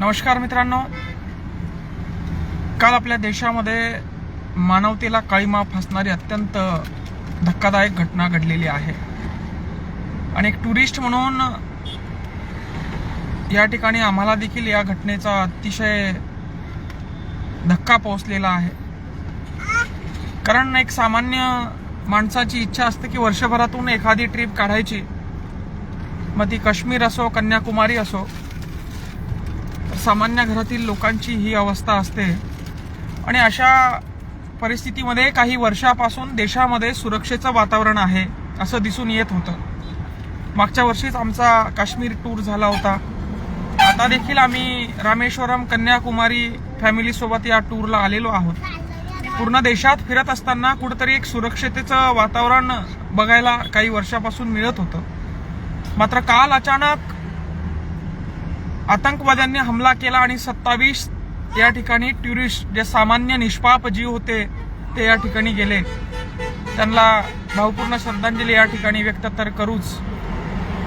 नमस्कार मित्रांनो. काल आपल्या देशामध्ये मानवतेला काळीमा फासणारी अत्यंत धक्कादायक घटना घडलेली आहे. आणि एक टुरिस्ट म्हणून या ठिकाणी आम्हाला देखील या घटनेचा अतिशय धक्का पोहोचलेला आहे. कारण एक सामान्य माणसाची इच्छा असते की वर्षभरातून एखादी ट्रिप काढायची. मग ती काश्मीर असो कन्याकुमारी असो सामान्य घरातील लोकांची ही अवस्था असते. आणि अशा परिस्थितीमध्ये काही वर्षापासून देशामध्ये सुरक्षेचं वातावरण आहे असं दिसून येत होतं. मागच्या वर्षीच आमचा काश्मीर टूर झाला होता. आता देखील आम्ही रामेश्वरम कन्याकुमारी फॅमिलीसोबत या टूरला आलेलो आहोत. पूर्ण देशात फिरत असताना कुठंतरी एक सुरक्षतेचं वातावरण बघायला काही वर्षापासून मिळत होतं. मात्र काल अचानक आतंकवाद्यांनी हमला केला आणि सत्तावीस या ठिकाणी टुरिस्ट जे सामान्य निष्पाप जीव होते ते या ठिकाणी गेले. त्यांना भावपूर्ण श्रद्धांजली या ठिकाणी व्यक्त तर करूच.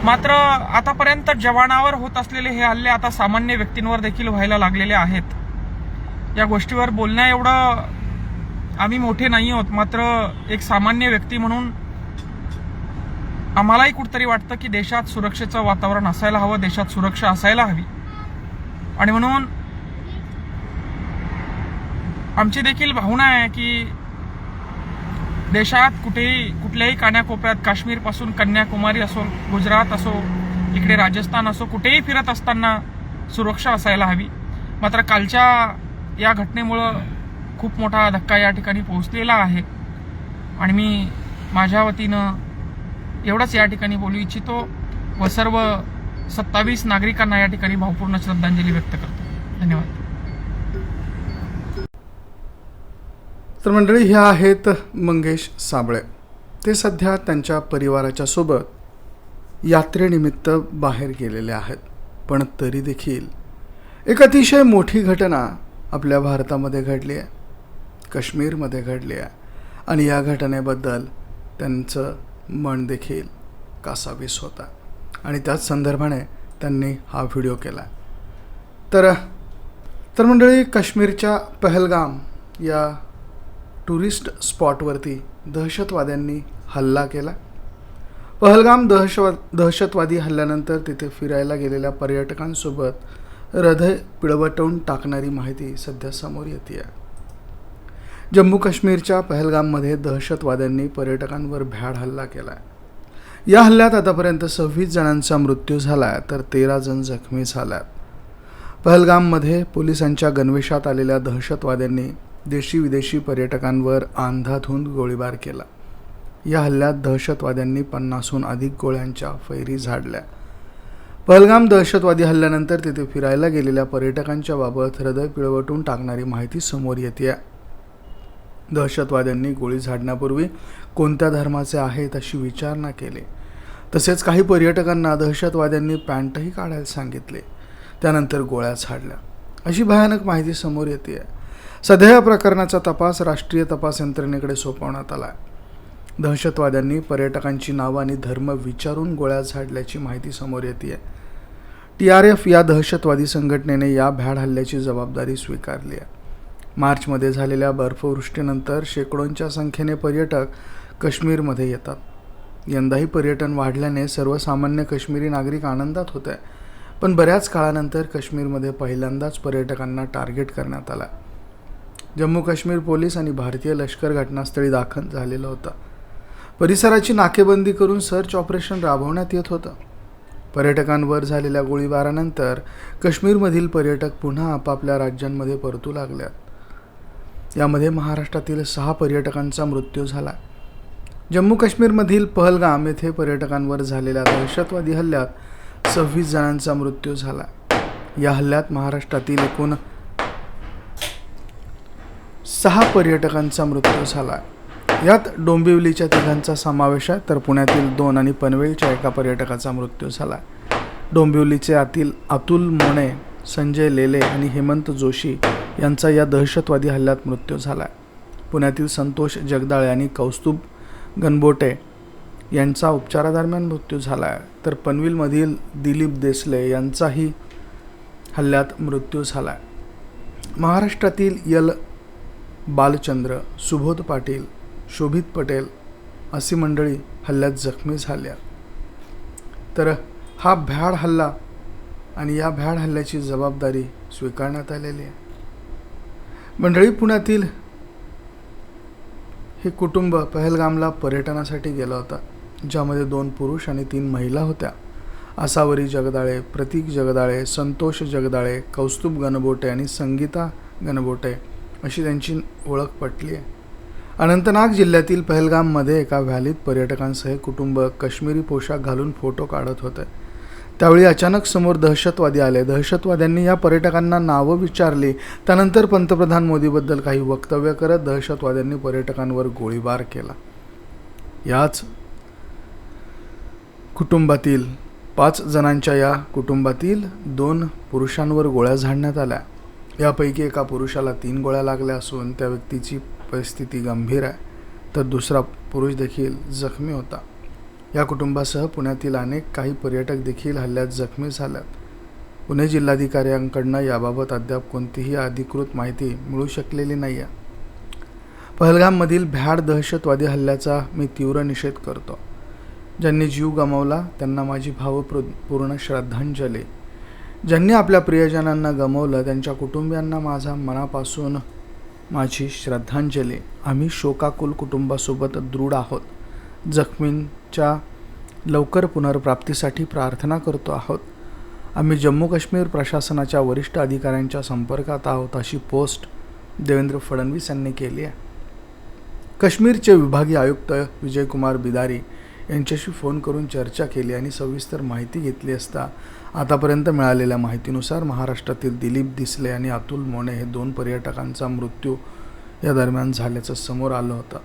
मात्र आतापर्यंत जवानावर होत असलेले हे हल्ले आता सामान्य व्यक्तींवर देखील व्हायला लागलेले आहेत. या गोष्टीवर बोलण्या एवढं आम्ही मोठे नाही आहोत मात्र एक सामान्य व्यक्ती म्हणून आम्हालाही कुठतरी वाटतं की देशात सुरक्षेचं वातावरण असायला हवं देशात सुरक्षा असायला हवी. आणि म्हणून आमची देखील भावना आहे की देशात कुठेही कुठल्याही कान्याकोपऱ्यात काश्मीरपासून कन्याकुमारी असो गुजरात असो इकडे राजस्थान असो कुठेही फिरत असताना सुरक्षा असायला हवी. मात्र कालच्या या घटनेमुळं खूप मोठा धक्का या ठिकाणी पोहोचलेला आहे. आणि मी माझ्या वतीनं एवढंच या ठिकाणी बोलू इच्छितो. व सर्व सत्तावीस नागरिकांना या ठिकाणी भावपूर्ण श्रद्धांजली व्यक्त करतो. धन्यवाद. तर मंडळी ह्या आहेत मंगेश साबळे. ते सध्या त्यांच्या परिवाराच्या सोबत यात्रेनिमित्त बाहेर गेलेले आहेत. पण तरी देखील एक अतिशय मोठी घटना आपल्या भारतामध्ये घडली आहे. काश्मीरमध्ये घडली आहे. आणि या घटनेबद्दल त्यांचं मन देखील कासावीस होता. आणि त्याच संदर्भाने त्यांनी हा व्हिडिओ केला. तर तर मंडळी काश्मीरच्या पहलगाम या टुरिस्ट स्पॉटवरती दहशतवाद्यांनी हल्ला केला. पहलगाम दहशवा दहशतवादी हल्ल्यानंतर तिथे फिरायला गेलेल्या पर्यटकांसोबत हृदय पिळवटवून टाकणारी माहिती सध्या समोर येते आहे जम्मू काश्मीरच्या पहलगाममध्ये दहशतवाद्यांनी पर्यटकांवर भ्याड हल्ला केला आहे या हल्ल्यात आतापर्यंत सव्वीस जणांचा मृत्यू झाला तर तेरा जण जखमी झाल्यात. पहलगाममध्ये पोलिसांच्या गणवेशात आलेल्या दहशतवाद्यांनी देशी विदेशी पर्यटकांवर अंधाधुंद गोळीबार केला. या हल्ल्यात दहशतवाद्यांनी पन्नासहून अधिक गोळ्यांच्या फैरी झाडल्या. पहलगाम दहशतवादी हल्ल्यानंतर तिथे फिरायला गेलेल्या पर्यटकांच्या बाबत हृदय पिळवटून टाकणारी माहिती समोर येते आहे दहशतवाद्यांनी गोळी झाडण्यापूर्वी कोणत्या धर्माचे आहेत अशी विचारणा केली. तसेच काही पर्यटकांना दहशतवाद्यांनी पॅन्टही काढायला सांगितले. त्यानंतर गोळ्या झाडल्या. अशी भयानक माहिती समोर येते सध्या या प्रकरणाचा तपास राष्ट्रीय तपास यंत्रणेकडे सोपवण्यात आला दहशतवाद्यांनी पर्यटकांची नावं आणि धर्म विचारून गोळ्या झाडल्याची माहिती समोर येते टी आर एफ या दहशतवादी संघटनेने या भ्याड हल्ल्याची जबाबदारी स्वीकारली आहे. मार्चमध्ये झालेल्या बर्फवृष्टीनंतर शेकडोंच्या संख्येने पर्यटक काश्मीरमध्ये येतात. यंदाही पर्यटन वाढल्याने सर्वसामान्य काश्मीरी नागरिक आनंदात होते. पण बऱ्याच काळानंतर काश्मीरमध्ये पहिल्यांदाच पर्यटकांना टार्गेट करण्यात आला. जम्मू काश्मीर पोलीस आणि भारतीय लष्कर घटनास्थळी दाखल झालेलं होतं. परिसराची नाकेबंदी करून सर्च ऑपरेशन राबवण्यात येत होतं. पर्यटकांवर झालेल्या गोळीबारानंतर काश्मीरमधील पर्यटक पुन्हा आपापल्या राज्यांमध्ये परतू लागल्यात. यामध्ये महाराष्ट्रातील सहा पर्यटकांचा मृत्यू झाला. जम्मू काश्मीरमधील पहलगाम येथे पर्यटकांवर झालेल्या दहशतवादी हल्ल्यात सव्वीस जणांचा मृत्यू झाला. या हल्ल्यात महाराष्ट्रातील एकूण सहा पर्यटकांचा मृत्यू झाला. यात डोंबिवलीच्या तिघांचा समावेश आहे तर पुण्यातील दोन आणि पनवेलच्या एका पर्यटकाचा मृत्यू झाला. डोंबिवलीचे आतील अतुल मोणे संजय लेले आणि हेमंत जोशी यांचा या दहशतवादी हल्ल्यात मृत्यू झाला आहे पुण्यातील संतोष जगदाळे आणि कौस्तुभ गणबोटे यांचा उपचारादरम्यान मृत्यू झाला आहे तर पनवेलमधील दिलीप देसले यांचाही हल्ल्यात मृत्यू झाला आहे महाराष्ट्रातील यल बालचंद्र सुबोध पाटील शोभित पटेल अशी मंडळी हल्ल्यात जखमी झाल्या. तर हा भ्याड हल्ला आणि या भ्याड हल्ल्याची जबाबदारी स्वीकारण्यात आलेली आहे. मंडळी पुण्यातील हे कुटुंब पहलगामला पर्यटनासाठी गेला होता ज्यामध्ये दोन पुरुष आणि तीन महिला होत्या. आसावरी जगदाळे प्रतीक जगदाळे संतोष जगदाळे कौस्तुभ गणबोटे आणि संगीता गणबोटे अशी त्यांची ओळख पटली आहे अनंतनाग जिल्ह्यातील पहलगाममध्ये एका व्हॅलीत पर्यटकांसह कुटुंब काश्मीरी पोशाख घालून फोटो काढत होते. त्यावेळी अचानक समोर दहशतवादी आले. दहशतवाद्यांनी या पर्यटकांना नावं विचारली. त्यानंतर पंतप्रधान मोदीबद्दल काही वक्तव्य करत दहशतवाद्यांनी पर्यटकांवर गोळीबार केला. याच कुटुंबातील पाच जणांच्या या कुटुंबातील दोन पुरुषांवर गोळ्या झाडण्यात आल्या. यापैकी एका पुरुषाला तीन गोळ्या लागल्या असून त्या व्यक्तीची परिस्थिती गंभीर आहे. तर दुसरा पुरुष देखील जखमी होता. या कुटुंबासह पुण्यातील अनेक काही पर्यटक देखील हल्ल्यात जखमी झाल्यात. पुणे जिल्हाधिकाऱ्यांकडनं याबाबत अद्याप कोणतीही अधिकृत माहिती मिळू शकलेली नाही आहे पहलगाममधील भ्याड दहशतवादी हल्ल्याचा मी तीव्र निषेध करतो. ज्यांनी जीव गमावला त्यांना माझी भावपूर्ण श्रद्धांजली. ज्यांनी आपल्या प्रियजनांना गमावलं त्यांच्या कुटुंबियांना माझा मनापासून माझी श्रद्धांजली. आम्ही शोकाकुल कुटुंबासोबत दृढ आहोत. जखमींच्या लवकर पुनर्प्राप्तीसाठी प्रार्थना करतो आहोत. आम्ही जम्मू काश्मीर प्रशासनाच्या वरिष्ठ अधिकाऱ्यांच्या संपर्कात आहोत अशी पोस्ट देवेंद्र फडणवीस यांनी केली आहे. काश्मीरचे विभागीय आयुक्त विजयकुमार बिदारी यांच्याशी फोन करून चर्चा केली आणि सविस्तर माहिती घेतली असता आतापर्यंत मिळालेल्या माहितीनुसार महाराष्ट्रातील दिलीप दिसले आणि अतुल मोने हे दोन पर्यटकांचा मृत्यू या दरम्यान झाल्याचं समोर आलं होतं.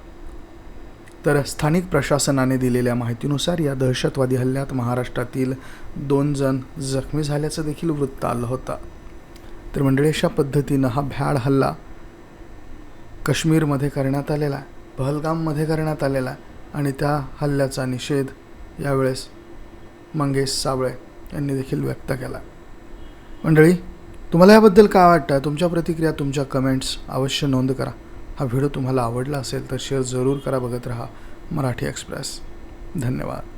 तर स्थानिक प्रशासनाने दिलेल्या माहितीनुसार या दहशतवादी हल्ल्यात महाराष्ट्रातील दोन जण जखमी झाल्याचं देखील वृत्त आलं होतं. तर मंडळी अशा पद्धतीनं हा भ्याड हल्ला काश्मीरमध्ये करण्यात आलेला आहे पहलगाममध्ये करण्यात आलेला आहे आणि त्या हल्ल्याचा निषेध यावेळेस मंगेश साबळे यांनी देखील व्यक्त केला. मंडळी तुम्हाला याबद्दल काय वाटतं? तुमच्या प्रतिक्रिया तुमच्या कमेंट्स अवश्य नोंद करा. हा व्हिडिओ तुम्हाला आवडला असेल तर शेअर जरूर करा. बघत राहा मराठी एक्सप्रेस. धन्यवाद.